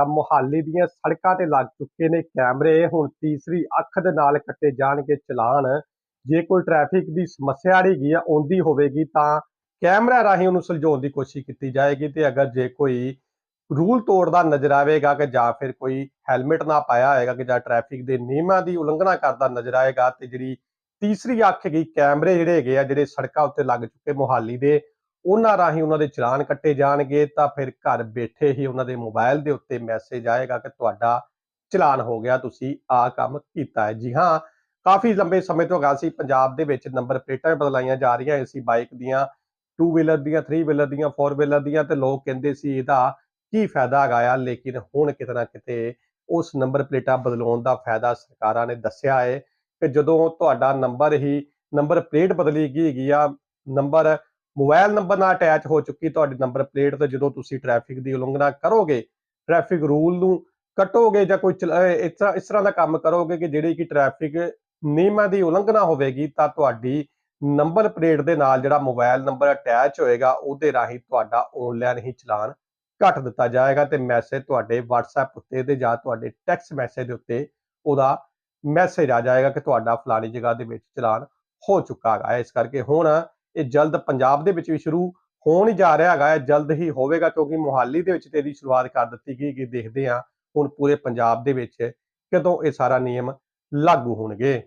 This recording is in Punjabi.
ਤਾਂ ਮੁਹਾਲੀ ਦੀਆਂ ਸੜਕਾਂ ਤੇ ਲੱਗ ਚੁੱਕੇ ਨੇ ਕੈਮਰੇ। ਹੁਣ ਤੀਸਰੀ ਅੱਖ ਦੇ ਨਾਲ ਕੱਟੇ ਜਾਣਗੇ ਚਲਾਨ। ਜੇ ਕੋਈ ਟ੍ਰੈਫਿਕ ਦੀ ਸਮੱਸਿਆ ਹੈਗੀ ਆ, ਆਉਂਦੀ ਹੋਵੇਗੀ ਤਾਂ ਕੈਮਰਾ ਰਾਹੀਂ ਉਹਨੂੰ ਸੁਲਝਾਉਣ ਦੀ ਕੋਸ਼ਿਸ਼ ਕੀਤੀ ਜਾਏਗੀ ਤੇ ਅਗਰ ਜੇ ਕੋਈ ਰੂਲ ਤੋੜਦਾ ਨਜ਼ਰ ਆਵੇਗਾ ਕਿ ਜਾਂ ਫਿਰ ਕੋਈ ਹੈਲਮਟ ਨਾ ਪਾਇਆ ਹੋਏਗਾ ਕਿ ਜਾਂ ਟ੍ਰੈਫਿਕ ਦੇ ਨਿਯਮਾਂ ਦੀ ਉਲੰਘਣਾ ਕਰਦਾ ਨਜ਼ਰ ਆਏਗਾ ਤੇ ਜਿਹੜੀ ਤੀਸਰੀ ਅੱਖ ਹੈਗੀ, ਕੈਮਰੇ ਜਿਹੜੇ ਹੈਗੇ ਆ, ਜਿਹੜੇ ਸੜਕਾਂ ਉੱਤੇ ਲੱਗ ਚੁੱਕੇ ਮੁਹਾਲੀ ਦੇ ਉਹਨਾਂ ਰਾਹੀਂ ਉਹਨਾਂ ਦੇ ਚਲਾਨ ਕੱਟੇ ਜਾਣਗੇ, ਤਾਂ ਫਿਰ ਘਰ ਬੈਠੇ ਹੀ ਉਹਨਾਂ ਦੇ ਮੋਬਾਈਲ ਦੇ ਉੱਤੇ ਮੈਸੇਜ ਆਏਗਾ ਕਿ ਤੁਹਾਡਾ ਚਲਾਨ ਹੋ ਗਿਆ, ਤੁਸੀਂ ਆ ਕੰਮ ਕੀਤਾ ਹੈ। ਜੀ ਹਾਂ, ਕਾਫੀ ਲੰਬੇ ਸਮੇਂ ਤੋਂ ਹੈਗਾ ਸੀ, ਪੰਜਾਬ ਦੇ ਵਿੱਚ ਨੰਬਰ ਪਲੇਟਾਂ ਬਦਲਾਈਆਂ ਜਾ ਰਹੀਆਂ ਸੀ ਬਾਈਕ ਦੀਆਂ ਟੂ ਵੀਲਰ ਦੀਆਂ ਥਰੀ ਵੀਲਰ ਦੀਆਂ ਫੋਰ ਵੀਲਰ ਦੀਆਂ ਤੇ ਲੋਕ ਕਹਿੰਦੇ ਸੀ ਇਹਦਾ ਕੀ ਫਾਇਦਾ ਹੈਗਾ ਆ, ਲੇਕਿਨ ਹੁਣ ਕਿਤੇ ਨਾ ਕਿਤੇ ਉਸ ਨੰਬਰ ਪਲੇਟਾਂ ਬਦਲਾਉਣ ਦਾ ਫਾਇਦਾ ਸਰਕਾਰਾਂ ਨੇ ਦੱਸਿਆ ਹੈ ਕਿ ਜਦੋਂ ਤੁਹਾਡਾ ਨੰਬਰ ਹੀ, ਨੰਬਰ ਪਲੇਟ ਬਦਲੀ ਗਈ ਹੈਗੀ ਆ, ਨੰਬਰ ਮੋਬਾਈਲ ਨੰਬਰ ਨਾਲ ਅਟੈਚ ਹੋ ਚੁੱਕੀ ਤੁਹਾਡੀ ਨੰਬਰ ਪਲੇਟ ਤੇ ਜਦੋਂ ਤੁਸੀਂ ਟ੍ਰੈਫਿਕ ਦੀ ਉਲੰਘਣਾ ਕਰੋਗੇ ਟ੍ਰੈਫਿਕ ਰੂਲ ਨੂੰ ਕੱਟੋਗੇ ਜਾਂ ਕੋਈ ਚਲ- ਇਸ ਤਰ੍ਹਾਂ ਇਸ ਤਰ੍ਹਾਂ ਦਾ ਕੰਮ ਕਰੋਗੇ ਕਿ ਜਿਹੜੀ ਕਿ ਟ੍ਰੈਫਿਕ ਨਿਯਮਾਂ ਦੀ ਉਲੰਘਣਾ ਹੋਵੇਗੀ ਤਾਂ ਤੁਹਾਡੀ ਨੰਬਰ ਪਲੇਟ ਦੇ ਨਾਲ ਜਿਹੜਾ ਮੋਬਾਈਲ ਨੰਬਰ ਅਟੈਚ ਹੋਏਗਾ, ਉਹਦੇ ਰਾਹੀਂ ਤੁਹਾਡਾ ਆਨਲਾਈਨ ਹੀ ਚਲਾਨ ਕੱਟ ਦਿੱਤਾ ਜਾਏਗਾ ਤੇ ਮੈਸੇਜ ਤੁਹਾਡੇ WhatsApp ਉੱਤੇ ਤੇ ਜਾਂ ਤੁਹਾਡੇ ਟੈਕਸਟ ਮੈਸੇਜ ਦੇ ਉੱਤੇ ਉਹਦਾ ਮੈਸੇਜ ਆ ਜਾਏਗਾ ਕਿ ਤੁਹਾਡਾ ਫਲਾਣੀ ਜਗ੍ਹਾ ਦੇ ਵਿੱਚ ਚਲਾਨ ਹੋ ਚੁੱਕਾ ਹੈਗਾ ਹੈ। ਇਸ ਕਰਕੇ ਹੁਣ ਇਹ ਜਲਦ ਪੰਜਾਬ ਦੇ ਵਿੱਚ ਵੀ ਸ਼ੁਰੂ ਹੋਣ ਹੀ ਜਾ ਰਿਹਾ ਹੈਗਾ ਹੈ ਜਲਦ ਹੀ ਹੋਵੇਗਾ ਕਿਉਂਕਿ ਮੁਹਾਲੀ ਦੇ ਵਿੱਚ ਤੇ ਇਹਦੀ ਸ਼ੁਰੂਆਤ ਕਰ ਦਿੱਤੀ ਗਈ ਕਿ ਦੇਖਦੇ ਹਾਂ ਹੁਣ ਪੂਰੇ ਪੰਜਾਬ ਦੇ ਵਿੱਚ ਕਦੋਂ ਇਹ ਸਾਰਾ ਨਿਯਮ ਲਾਗੂ ਹੋਣਗੇ।